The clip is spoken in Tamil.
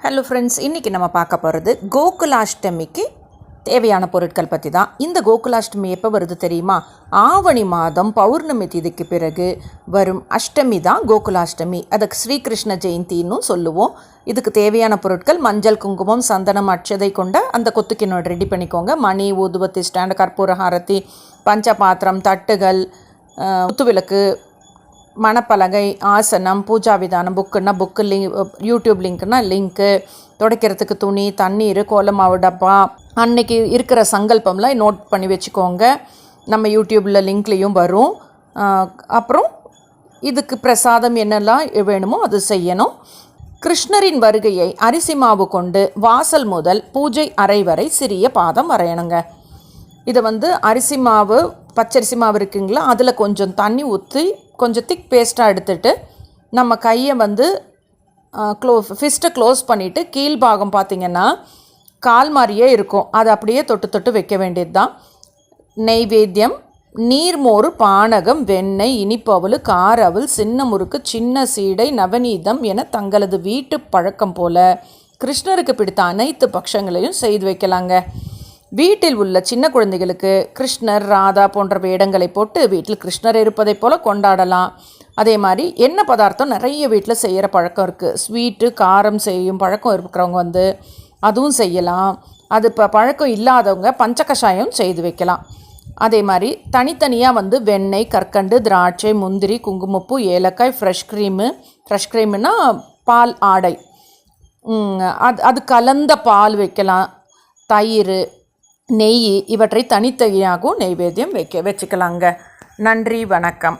ஹலோ ஃப்ரெண்ட்ஸ் இன்றைக்கி நம்ம பார்க்க போகிறது கோகுலாஷ்டமிக்கு தேவையான பொருட்கள் பற்றி தான் இந்த கோகுலாஷ்டமி எப்போ வருது தெரியுமா? ஆவணி மாதம் பௌர்ணமி திதிக்கு பிறகு வரும் அஷ்டமி தான் கோகுலாஷ்டமி. அதுக்கு ஸ்ரீகிருஷ்ண ஜெயந்தின்னு சொல்லுவோம். இதுக்கு தேவையான பொருட்கள் மஞ்சள் குங்குமம் சந்தனம் அட்சதை கொண்ட அந்த கொத்துக்கினோட ரெடி பண்ணிக்கோங்க. மணி ஊதுபத்தி ஸ்டாண்ட் கற்பூர ஹாரத்தி பஞ்சபாத்திரம் தட்டுகள் அஹ், குத்துவிளக்கு மணப்பலகை ஆசனம் பூஜா விதானம் புக்குன்னா புக்கு லிங்க் யூடியூப் லிங்க்னா லிங்க்கு. துடைக்கிறதுக்கு துணி தண்ணீர் கோலமாவு டப்பா. அன்னைக்கு இருக்கிற சங்கல்பம்லாம் நோட் பண்ணி வச்சுக்கோங்க. நம்ம யூடியூப்பில் லிங்க்லேயும் வரும். அப்புறம் இதுக்கு பிரசாதம் என்னெல்லாம் வேணுமோ அது செய்யணும். கிருஷ்ணரின் வருகையை அரிசி மாவு கொண்டு வாசல் முதல் பூஜை அறை வரை சிறிய பாதம் வரையணுங்க. இதை வந்து அரிசி மாவு பச்சரிசி மாவு இருக்குங்களா அதில் கொஞ்சம் தண்ணி ஊற்றி கொஞ்சம் திக் பேஸ்ட்டாக எடுத்துட்டு நம்ம கையை வந்து க்ளோ ஃபிஸ்ட்டை க்ளோஸ் பண்ணிவிட்டு கீழ்பாகம் பார்த்திங்கன்னா கால் மாதிரியே இருக்கும். அதை அப்படியே தொட்டு தொட்டு வைக்க வேண்டியது தான் நெய்வேத்தியம் நீர்மோறு பானகம் வெண்ணெய் இனிப்பவள் கார சின்ன முறுக்கு சின்ன சீடை நவநீதம் என தங்களது வீட்டு பழக்கம் போல கிருஷ்ணருக்கு பிடித்த அனைத்து பட்சங்களையும் செய்து வைக்கலாங்க. வீட்டில் உள்ள சின்ன குழந்தைகளுக்கு கிருஷ்ணர் ராதா போன்ற வேடங்களை போட்டு வீட்டில் கிருஷ்ணர் இருப்பதைப் போல கொண்டாடலாம். அதே மாதிரி எண்ணெய் பதார்த்தம் நிறைய வீட்டில் செய்கிற பழக்கம் இருக்குது ஸ்வீட்டு காரம் செய்யும் பழக்கம் இருக்கிறவங்க வந்து அதுவும் செய்யலாம். அது இப்போ பழக்கம் இல்லாதவங்க பஞ்ச கஷாயம் செய்து வைக்கலாம். அதே மாதிரி தனித்தனியாக வந்து வெண்ணெய் கற்கண்டு திராட்சை முந்திரி குங்குமப்பூ ஏலக்காய் ஃப்ரெஷ் க்ரீமு ஃப்ரெஷ் க்ரீமுன்னா பால் ஆடை. அது அது கலந்த பால் வைக்கலாம். தயிர் நெய் இவற்றை தனித்தனியாகவும் நெய்வேத்தியம் வைக்க வச்சுக்கலாங்க. நன்றி வணக்கம்.